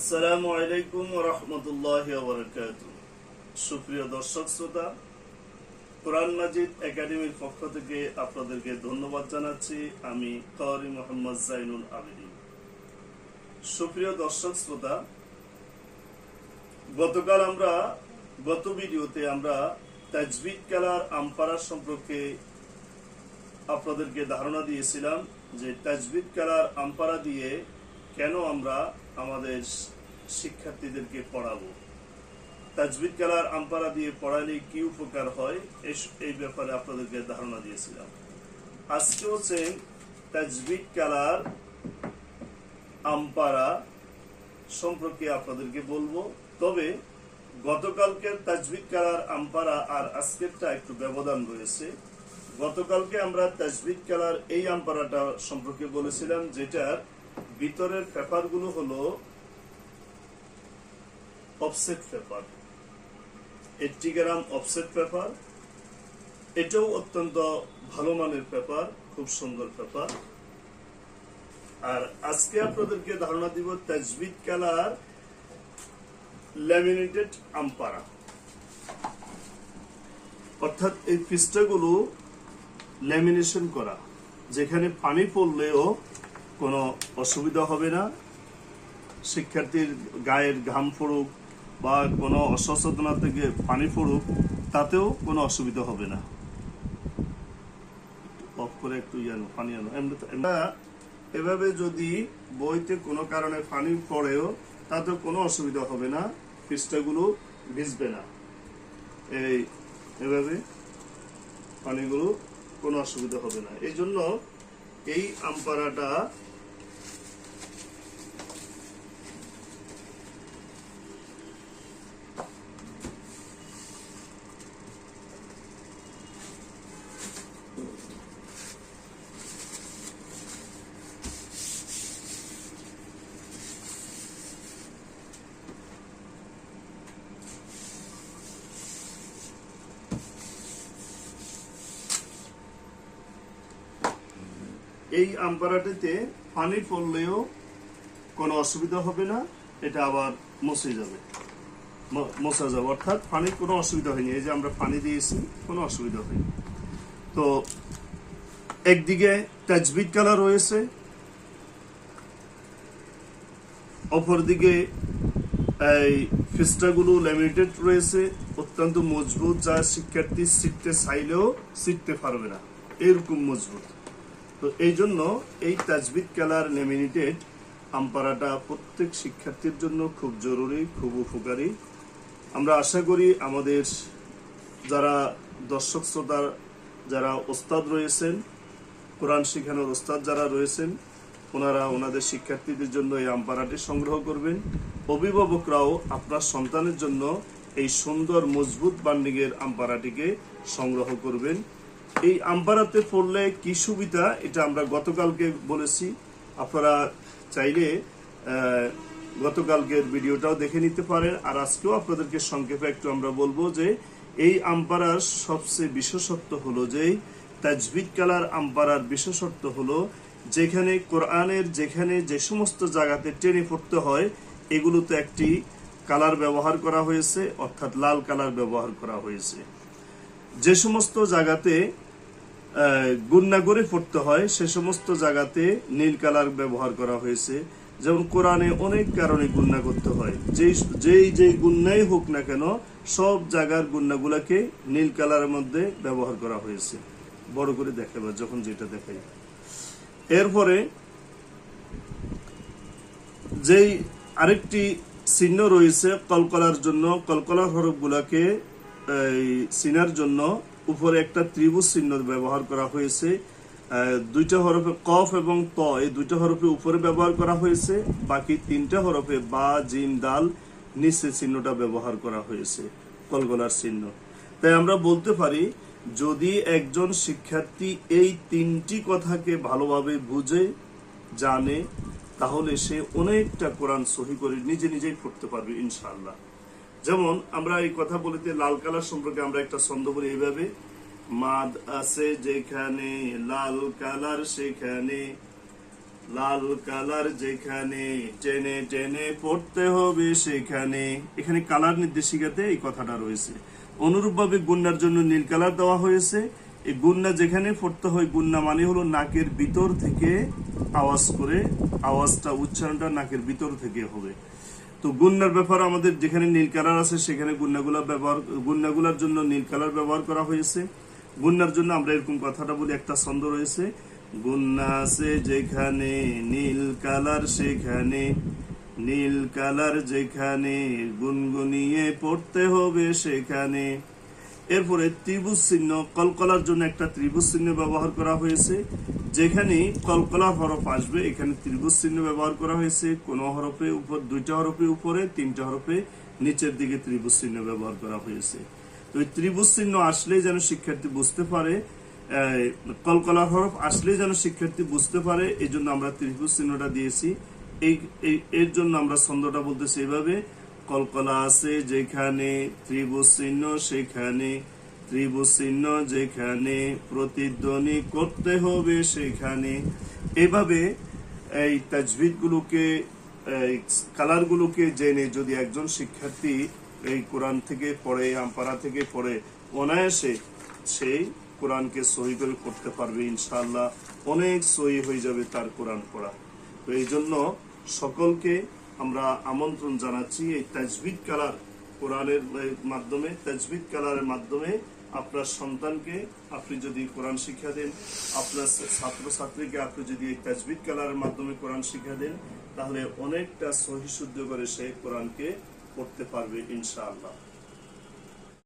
আসসালামু আলাইকুম রহমতুল্লাহ সুপ্রিয় দর্শক শ্রোতা, কোরআন মাজিদ একাডেমির পক্ষ থেকে আপনাদেরকে ধন্যবাদ জানাচ্ছি। আমি মোহাম্মদ জাইনুল আবেদিন। সুপ্রিয় দর্শক শ্রোতা, গতকাল আমরা, গত ভিডিওতে আমরা তাজবিদ সম্পর্কে আপনাদেরকে ধারণা দিয়েছিলাম যে তাজবিদ কালার আমপারা দিয়ে কেন আমরা আমাদের শিক্ষার্থীদেরকে পড়াবো? তাজবিদ কালার আমপারা দিয়ে পড়ালে কি উপকার হয়? এই ব্যাপারে আপনাদেরকে ধারণা দিয়েছিলাম। আজকে হচ্ছে তাজবিদ কালার আমপারা সম্পর্কে আপনাদেরকে বলব। তবে গতকালকের তাজবিদ কালার আমপারা আর আজকেরটা একটু ব্যবধান রয়েছে। গতকালকে আমরা তাজবিদ কালার এই আমপারাটা সম্পর্কে বলেছিলাম, যেটার ভিতরের পেপারগুলো হলো offset paper eighty gram offset paper এটাও অত্যন্ত ভালো মানের পেপার খুব সুন্দর পেপার আর আজকে আপনাদেরকে ধারণা দিব তাজবিদ কালার ল্যামিনেটেড আমপারা অর্থাৎ এই পৃষ্ঠাগুলো ল্যামিনেশন করা, যেখানে পানি পড়লেও কোনো অসুবিধা হবে না। শিক্ষার্থীর গায়ের ঘাম পড়ুক বা কোনো অসচেতনা থেকে পানি পড়ুক, তাতেও কোনো অসুবিধা হবে না। অফ করে একটু ইয়ানো পানি আনো। এমনি- এভাবে যদি বইতে কোনো কারণে পানি পড়েও, তাতেও কোনো অসুবিধা হবে না, পৃষ্ঠাগুলো ভিজবে না। এই এভাবে পানিগুলো কোনো অসুবিধা হবে না। এই জন্য এই আমপারাটা এই আমপারাটিতে পানি পড়লেও কোনো অসুবিধা হবে না, এটা আবার মুছে যাবে। মশা যাবে, অর্থাৎ পানির কোনো অসুবিধা হয়নি। এই যে আমরা পানি দিয়েছি, কোনো অসুবিধা হয়নি। তো একদিকে তাজবিদ কালার রয়েছে, অপরদিকে এই ফিস্টাগুলো ল্যামিনেটেড রয়েছে, অত্যন্ত মজবুত, যা শিক্ষার্থী শিখতে চাইলেও শিখতে পারবে না। এরকম মজবুত। তো এই জন্য এই তাজবিদ কালার লেমিনেটেড আমপারাটা প্রত্যেক শিক্ষার্থীর জন্য খুব জরুরি, খুব উপকারী। আমরা আশা করি আমাদের যারা দর্শক শ্রোতার যারা ওস্তাদ রয়েছেন, কোরআন শিখানোর ওস্তাদ যারা রয়েছেন, ওনারা ওনাদের শিক্ষার্থীদের জন্য এই আমপারাটি সংগ্রহ করবেন। অভিভাবকরাও আপনার সন্তানের জন্য এই সুন্দর, মজবুত বান্ডিংয়ের আমপারাটিকে সংগ্রহ করবেন। এই আমপারাতে পড়লে কি সুবিধা? এটা আমরা গতকালকে বলেছি। আপনারা চাইলে গতকালকের ভিডিওটাও দেখে নিতে পারেন। আর আজকেও আপনাদেরকে সংক্ষেপে একটু আমরা বলব যে, এই আমপারার সবচেয়ে বিশেষত্ব হলো যে, তাজবিদ কালার আমপারার বিশেষত্ব হলো যেখানে কোরআনের যেখানে যে সমস্ত জায়গাতে টেনে পড়তে হয়, এগুলোতে একটি কালার ব্যবহার করা হয়েছে, অর্থাৎ লাল কালার ব্যবহার করা হয়েছে। যে সমস্ত জায়গাতে করে পড়তে হয়, সে সমস্ত জায়গাতে নীল কালার ব্যবহার করা হয়েছে। যেমন কোরআনে অনেক কারণে গুন্না করতে হয়। যেই যেই যেই গুন্নাই হোক না কেন, সব জায়গার গুন্নাগুলাকে নীল কালারের মধ্যে ব্যবহার করা হয়েছে। বড় করে দেখাবে যখন যেটা দেখাই। এরপরে, যেই আরেকটি চিহ্ন রয়েছে কলকলার জন্য, কলকলার হরফগুলাকে চিনার জন্য উপরে একটা ত্রিভুজ চিহ্ন ব্যবহার করা হয়েছে। দুইটা হরফে কফ এবং ত, এই দুইটা হরফে উপরে ব্যবহার করা হয়েছে। বাকি তিনটা হরফে বা জিম দাল নিচে চিহ্নটা ব্যবহার করা হয়েছে কলকলার চিহ্ন। তাই আমরা বলতে পারি, যদি একজন শিক্ষার্থী এই তিনটি কথাকে ভালোভাবে বুঝে, জানে, তাহলে সে অনেকটা কোরআন সহি করে নিজে নিজেই পড়তে পারবে, ইনশাআল্লাহ। যেমন আমরা এই কথা বলিতে লাল কালার সম্পর্কে আমরা একটা ছন্দ বলি এইভাবে। মাদ আছে যেখানে, লাল কালার সেখানে, লাল কালার যেখানে, টেনে টেনে পড়তে হবে সেখানে। এখানে কালার নির্দেশিকাতে এই কথাটা রয়েছে। অনুরূপভাবে গুন্নার জন্য নীল কালার দেওয়া হয়েছে। এই গুন্না যেখানে পড়তে হয়, গুন্না মানে হলো নাকের ভিতর থেকে আওয়াজ করে, আওয়াজটা, উচ্চারণটা নাকের ভিতর থেকে হবে। তো গুন্নার ব্যাপার আমাদের যেখানে নীল কালার আছে, সেখানে গুন্নাগুলা ব্যবহার, গুন্নাগুলার জন্য নীল কালার ব্যবহার করা হয়েছে। গুন্নার জন্য আমরা এরকম কথাটা বলি, একটা ছন্দ রয়েছে। গুন্না আছে যেখানে নীল কালার, সেখানে নীল কালার যেখানে গুনগুনিয়ে পড়তে হবে সেখানে। এরপরে ত্রিভুজ চিহ্ন, কলকলার জন্য একটা ত্রিভুজ চিহ্ন ব্যবহার করা হয়েছে। যেখানে কলকলা হরফ আসবে, এখানে ত্রিভুজ চিহ্ন ব্যবহার করা হয়েছে। কোন হরফে উপর দুইটা হরফে উপরে, তিনটা হরফে নিচের দিকে ত্রিভুজ চিহ্ন ব্যবহার করা হয়েছে। তো এই ত্রিভুজ চিহ্ন আসলেই যেন শিক্ষার্থী বুঝতে পারে কলকলা হরফ আসলেই যেন শিক্ষার্থী বুঝতে পারে এই জন্য আমরা ত্রিভুজ চিহ্নটা দিয়েছি। এই এর জন্য আমরা ছন্দটা বলতেছি এইভাবে কলকলা আছে যেখানে ত্রিভুজ চিহ্ন সেখানে ত্রিভুজ চিহ্ন যেখানে প্রতিধ্বনি করতে হবে, সেখানে এভাবে এই তাজভিদ গুলোকে কালার গুলোকে জেনে যদি একজন শিক্ষার্থী এই কোরআন থেকে পড়ে আমপারা থেকে পড়ে, অনায়াসে সেই কোরআনকে সহি করে করতে পারবে, ইনশাআল্লাহ অনেক সহি হয়ে যাবে তার কোরআন পড়া। তো এই জন্য সকলকে আমরা আমন্ত্রণ জানাচ্ছি এই তাজবিদ কালার কোরআনের মাধ্যমে, তাজবিদ কালারের মাধ্যমে আপনার সন্তানকে আপনি যদি কোরআন শিক্ষা দেন, আপনার ছাত্রছাত্রীকে আপনি যদি এই তাজবিদ কালারের মাধ্যমে কোরআন শিক্ষা দেন, তাহলে অনেকটা সহিশুদ্ধ করে সে কোরআনকে পড়তে পারবে ইনশাআল্লাহ।